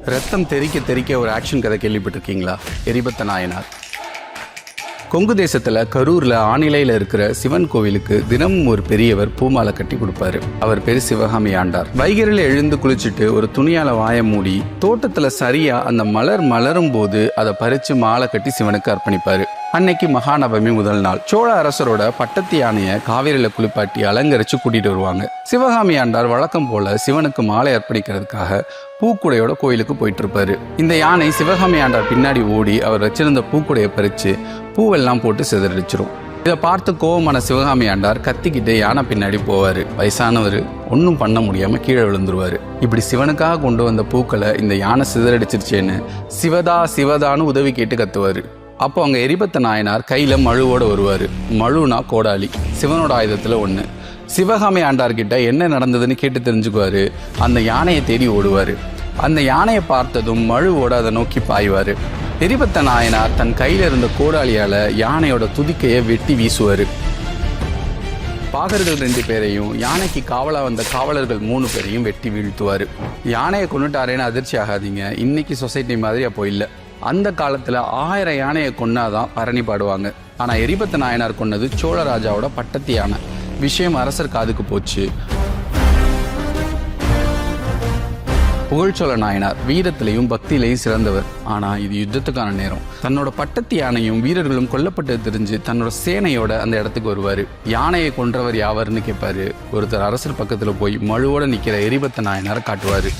ரத்தம் தெறிக்க தெறிக்க ஒரு ஆக்ஷன் கதை கேள்விப்பட்டிருக்கீங்களா? எரிபத்த நாயனார். கொங்கு தேசத்தில் கரூர்ல ஆணிலையில இருக்கிற சிவன் கோவிலுக்கு தினமும் ஒரு பெரியவர் பூமாலை கட்டி கொடுப்பாரு. அவர் பேர் சிவகாமி ஆண்டார். வைகரில் எழுந்து குளிச்சுட்டு ஒரு துணியால வாய மூடி தோட்டத்தில் சரியா அந்த மலர் மலரும் போது அதை பறிச்சு மாலை கட்டி சிவனுக்கு அர்ப்பணிப்பாரு. அன்னைக்கு மகாநவமி முதல் நாள். சோழ அரசரோட பட்டத்து யானையை காவிரியில குளிப்பாட்டி அலங்கரிச்சு கூட்டிட்டு வருவாங்க. சிவகாமி ஆண்டார் வழக்கம் போல சிவனுக்கு மாலை அர்ப்பணிக்கிறதுக்காக பூக்குடையோட கோயிலுக்கு போயிட்டு இருப்பாரு இந்த யானை சிவகாமி ஆண்டார் பின்னாடி ஓடி அவர் வச்சிருந்த பூக்குடையை பறிச்சு பூவெல்லாம் போட்டு சிதறடிச்சிரும். இதை பார்த்து கோவமான சிவகாமி ஆண்டார் கத்திக்கிட்டு யானை பின்னாடி போவார். வயசானவர் ஒன்றும் பண்ண முடியாமல் கீழே விழுந்துருவார். இப்படி சிவனுக்காக கொண்டு வந்த பூக்களை இந்த யானை சிதறடிச்சிருச்சேன்னு சிவதா சிவதான்னு உதவி கேட்டு கத்துவார். அப்போ அங்கே எரிபத்த நாயனார் கையில் மழுவோடு வருவார். மழுனா கோடாலி. சிவனோட ஆயுதத்தில் ஒன்று சிவகாமி ஆண்டார்கிட்ட என்ன நடந்ததுன்னு கேட்டு தெரிஞ்சுக்குவாரு. அந்த யானையை தேடி ஓடுவார். அந்த யானையை பார்த்ததும் மழுவோட அதை நோக்கி பாய்வார். எரிபத்த நாயனார் தன் கையில் இருந்த கோடாளியால் யானையோட துதிக்கையை வெட்டி வீசுவார். பாகர்கள் ரெண்டு பேரையும் யானைக்கு காவலாக வந்த காவலர்கள் மூணு பேரையும் வெட்டி வீழ்த்துவார். யானையை கொண்டுட்டாரேன்னு அதிர்ச்சி ஆகாதீங்க. இன்னைக்கு சொசைட்டி மாதிரி அப்போ இல்லை அந்த காலத்தில் ஆயிரம் யானையை கொன்னாதான் பரணி பாடுவாங்க. ஆனால் எரிபத்த நாயனார் கொன்னது சோழராஜாவோட பட்டத்து யானை. விஷயம் அரசர் காதுக்கு போச்சு. புகழ்ச்சோழ நாயனார் வீரத்திலையும் பக்தியிலையும் சிறந்தவர். ஆனால் இது யுத்தத்துக்கான நேரம். தன்னோட பட்டத்து யானையும் வீரர்களும் கொல்லப்பட்டது தெரிஞ்சு தன்னோட சேனையோட அந்த இடத்துக்கு வருவார். யானையை கொன்றவர் யாவர்னு கேட்பாரு ஒருத்தர் அரசர் பக்கத்தில் போய் மழுவோட நிற்கிற எரிபத்த நாயனாரை காட்டுவார்.